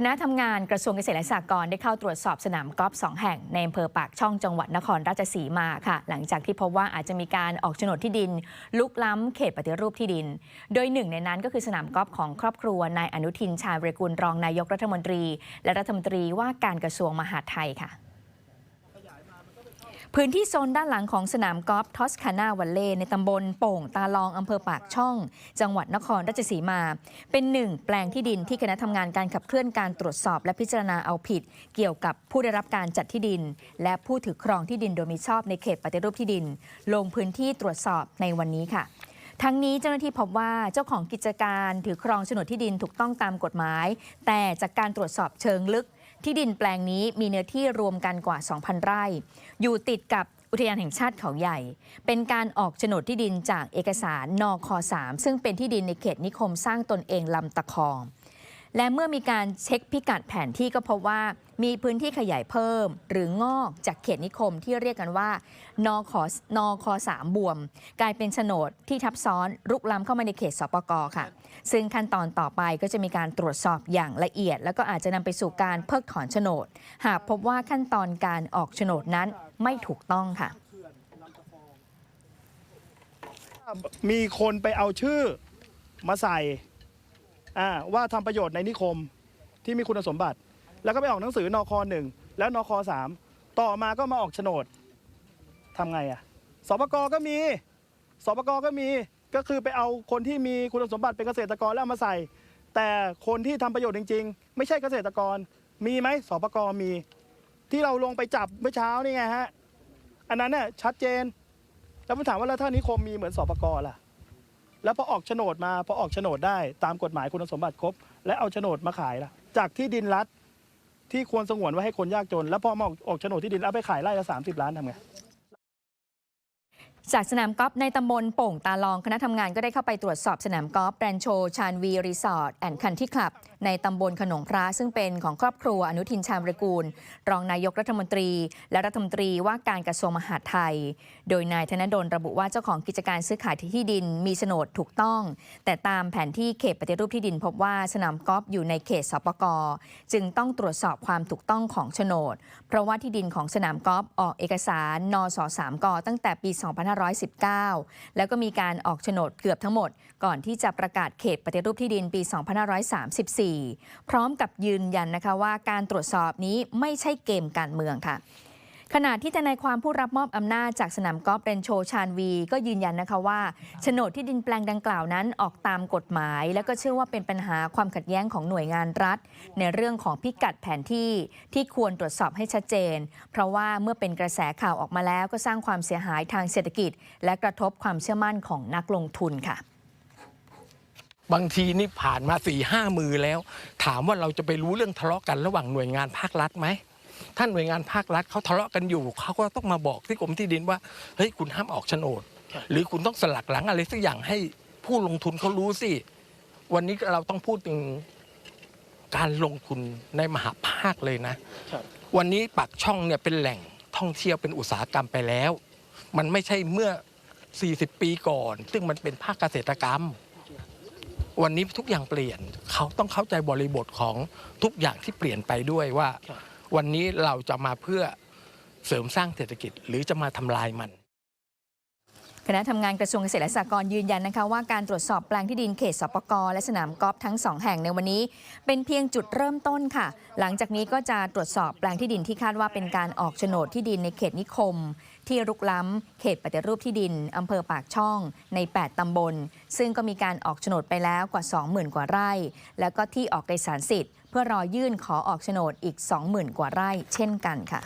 คณะทำงานกระทรวงเกษตรและสหกรณ์ได้เข้าตรวจสอบสนามกอล์ฟสองแห่งในอำเภอปากช่องจังหวัดนครราชสีมาค่ะ หลังจากที่พบว่าอาจจะมีการออกโฉนดที่ดิน ลุกล้ำเขตปฏิรูปที่ดิน โดยหนึ่งในนั้นก็คือสนามกอล์ฟของครอบครัวนายอนุทินชาญวิรกุลรองนายกรัฐมนตรี และรัฐมนตรีว่าการกระทรวงมหาดไทยค่ะ พื้นที่โซนด้านหลังของสนามกอล์ฟทอสคานาวัลเล่ในตำบลโป่งตาลองอำเภอปากช่อง จังหวัดนครราชสีมา เป็นหนึ่งแปลงที่ดินที่คณะทำงานการขับเคลื่อนการตรวจสอบ และพิจารณาเอาผิด เกี่ยวกับผู้ได้รับการจัดที่ดิน และผู้ถือครองที่ดินโดยมิชอบในเขตปฏิรูปที่ดิน ลงพื้นที่ตรวจสอบในวันนี้ค่ะทั้งนี้เจ้าหน้าที่พบว่าเจ้าของกิจการถือครองโฉนดที่ดินถูกต้องตามกฎหมาย แต่จากการตรวจสอบเชิงลึก ที่ดินแปลงนี้มีเนื้อที่รวมกันกว่า 2,000 ไร่ อยู่ติดกับอุทยานแห่งชาติเขาใหญ่ เป็นการออกโฉนดที่ดินจากเอกสารนค3ซึ่งเป็นที่ดินในเขตนิคมสร้างตนเองลำตะคอง และเมื่อมีการเช็คพิกัดแผนที่ก็พบว่า มีพื้นที่ขยายเพิ่ม หรืองอกจากเขตนิคมที่เรียกกันว่านคนคสามบวม กลายเป็นโฉนดที่ทับซ้อนรุกล้ำเข้ามาในเขตสปกค่ะ ซึ่งขั้นตอนต่อไปก็จะมีการตรวจสอบอย่างละเอียด แล้วก็อาจจะนำไปสู่การเพิกถอนโฉนด หากพบว่าขั้นตอนการออกโฉนดนั้นไม่ถูกต้องค่ะ มีคนไปเอาชื่อมาใส่อ่าว่าทำประโยชน์ในนิคมที่มีคุณสมบัติ แล้วก็ไปออกหนังสือนคหนึ่งแล้วนคสามต่อมาก็มาออกโฉนดทำไงอะสปกก็มีสปกก็มีก็คือไปเอาคนที่มีคุณสมบัติเป็นเกษตรกรแล้วเอามาใส่ แต่คนที่ทำประโยชน์จริง ๆ ไม่ใช่เกษตรกรมีไหมสปกมี ที่เราลงไปจับเมื่อเช้านี่ไงฮะอันนั้นเนี่ยชัดเจน แล้วผมถามว่าแล้วถ้านิคมมีเหมือนสปกล่ะ แล้วพอออกโฉนดมาพอออกโฉนดได้ตามกฎหมายคุณสมบัติครบ และเอาโฉนดมาขายล่ะ จากที่ดินรัฐ ที่ควรสงวนไว้ให้คนยากจน แล้วพอมาออกออกโฉนดที่ดินแล้วไปขายไร่ละสามสิบล้านทำไง จากสนามกอล์ฟในตำบลโป่งตาลองคณะทำงานก็ได้เข้าไปตรวจสอบสนามกอล์ฟแบรนโชชานวีรีสอร์ทแอนด์คันที่คลับ ในตำบลขนงพระซึ่งเป็นของครอบครัวอนุทินชาญวิรกูล รองนายกรัฐมนตรี และรัฐมนตรีว่าการกระทรวงมหาดไทย โดยนายธนดลระบุว่าเจ้าของกิจการซื้อขายที่ดินมีโฉนดถูกต้อง แต่ตามแผนที่เขตปฏิรูปที่ดินพบว่าสนามกอล์ฟอยู่ในเขตสปกจึงต้องตรวจสอบความถูกต้องของโฉนด เพราะว่าที่ดินของสนามกอล์ฟออกเอกสารนส3กตั้งแต่ปี2519 แล้วก็มีการออกโฉนดเกือบทั้งหมด ก่อนที่จะประกาศเขตปฏิรูปที่ดินปี 2534 พร้อมกับยืนยันนะคะว่าการตรวจสอบนี้ไม่ใช่เกมการเมืองค่ะ ขณะที่ทนายความผู้รับมอบอำนาจจากสนามกอล์ฟเรนโชชานวี ก็ยืนยันนะคะว่าโฉนดที่ดินแปลงดังกล่าวนั้นออกตามกฎหมาย แล้วก็เชื่อว่าเป็นปัญหาความขัดแย้งของหน่วยงานรัฐ ในเรื่องของพิกัดแผนที่ที่ควรตรวจสอบให้ชัดเจน เพราะว่าเมื่อเป็นกระแสข่าวออกมาแล้ว ก็สร้างความเสียหายทางเศรษฐกิจ และกระทบความเชื่อมั่นของนักลงทุนค่ะบางทีนี่ผ่านมาสี่ห้ามือแล้ว ถามว่าเราจะไปรู้เรื่องทะเลาะกันระหว่างหน่วยงานภาครัฐไหม ถ้าหน่วยงานภาครัฐเขาทะเลาะกันอยู่เขาก็ต้องมาบอกที่กรมที่ดินว่าเฮ้ยคุณห้ามออกโฉนด หรือคุณต้องสลักหลังอะไรสักอย่างให้ผู้ลงทุนเขารู้สิวันนี้เราต้องพูดถึงการลงทุนในมหาภาคเลยนะครับวันนี้ปากช่องเนี่ยเป็นแหล่งท่องเที่ยวเป็นอุตสาหกรรมไปแล้ว มันไม่ใช่เมื่อ 40 ปีก่อน ซึ่งมันเป็นภาคเกษตรกรรม วันนี้ทุกอย่างเปลี่ยน เขาต้องเข้าใจบริบทของทุกอย่างที่เปลี่ยนไปด้วยว่าครับ วันนี้เราจะมาเพื่อเสริมสร้างเศรษฐกิจหรือจะมาทำลายมัน คณะทำงานกระทรวงเกษตรและสหกรณ์ยืนยันนะคะว่าการตรวจสอบแปลงที่ดินเขตสปกและสนามกอล์ฟทั้งสองแห่งในวันนี้ เป็นเพียงจุดเริ่มต้นค่ะ หลังจากนี้ก็จะตรวจสอบแปลงที่ดินที่คาดว่าเป็นการออกโฉนดที่ดินในเขตนิคม ที่รุกล้ำ เขตปฏิรูปที่ดินอำเภอปากช่องใน 8 ตำบล ซึ่งก็มีการออกโฉนดไปแล้วกว่า 20,000 กว่าไร่ แล้วก็ที่ออกเอกสารสิทธิ์ เพื่อรอยื่นขอออกโฉนดอีก 20,000 กว่าไร่ เช่นกันค่ะ